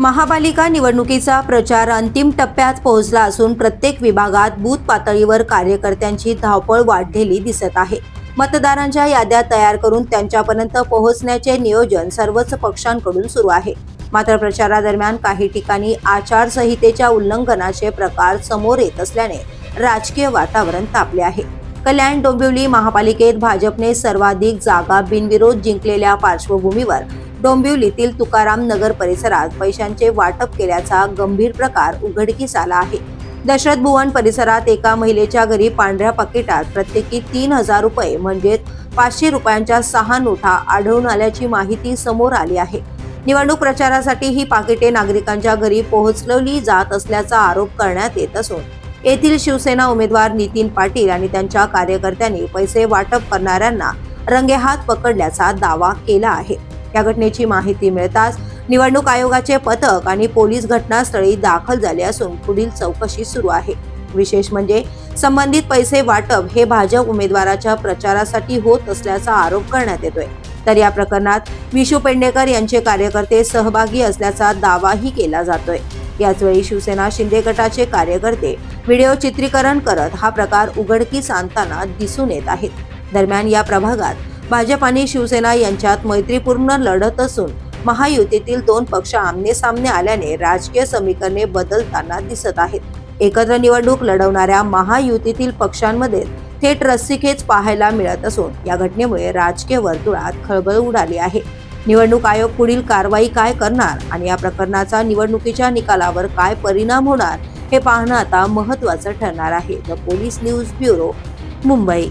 महापालिका निवडणुकीचा प्रचार अंतिम टप्प्यात पोहोचला असून प्रत्येक विभागात बूथ पातळीवर कार्यकर्त्यांची धावपळ वाढलेली दिसत आहे. मतदारांच्या याद्या तयार करून त्यांच्यापर्यंत पोहोचण्याचे नियोजन सर्वच पक्षांकडून सुरू आहे. मात्र प्रचारादरम्यान काही ठिकाणी आचारसंहितेच्या उल्लंघनाचे प्रकार समोर येत असल्याने राजकीय वातावरण तापले आहे. कल्याण डोंबिवली महापालिकेत भाजपने सर्वाधिक जागा बिनविरोध जिंकलेल्या पार्श्वभूमीवर डोंबिवलीतील तुकाराम नगर परिसरात पैशांचे वाटप केल्याचा गंभीर प्रकार उघडकीस आला आहे. दशरथ भुवन परिसरात एका महिलेच्या घरी पांढऱ्या पाकिटात प्रत्येकी तीन हजार रुपये म्हणजेच पाचशे रुपयांच्या सहा नोटा आढळून आल्याची माहिती समोर आली आहे. निवडणूक प्रचारासाठी ही पाकिटे नागरिकांच्या घरी पोहोचवली जात असल्याचा आरोप करण्यात येत असून येथील शिवसेना उमेदवार नितीन पाटील आणि त्यांच्या कार्यकर्त्यांनी पैसे वाटप करणाऱ्यांना रंगेहात पकडल्याचा दावा केला आहे. या घटनेची माहिती मिळताच निवडणूक आयोगाचे पथक आणि पोलीस घटनास्थळी दाखल झाले असून पुढील चौकशी सुरू आहे. विशेष म्हणजे संबंधित पैसे वाटप हे भाजप उमेदवाराच्या प्रचारासाठी होत असल्याचा आरोप करण्यात येतोय. तर या प्रकरणात विशू पेंडेकर यांचे कार्यकर्ते सहभागी असल्याचा दावाही केला जातोय. याचवेळी शिवसेना शिंदे गटाचे कार्यकर्ते व्हिडिओ चित्रीकरण करत हा प्रकार उघडकीस आणताना दिसून येत आहेत. दरम्यान या प्रभागात भाजप आणि शिवसेना यांच्यात मैत्रीपूर्ण लढत असून महायुतीतील दोन पक्ष आमने सामने आल्याने राजकीय समीकरणे बदलताना दिसत आहेत. एकत्र निवडणूक लढवणाऱ्या महायुतीतील पक्षांमध्ये थेट रस्सीखेच पाहायला मिळत असून या घटनेमुळे राजकीय वर्तुळात खळबळ उडाली आहे. निवडणूक आयोग पुढील कारवाई काय करणार आणि या प्रकरणाचा निवडणुकीच्या निकालावर काय परिणाम होणार हे पाहणं आता महत्त्वाचं ठरणार आहे. The police news bureau Mumbai.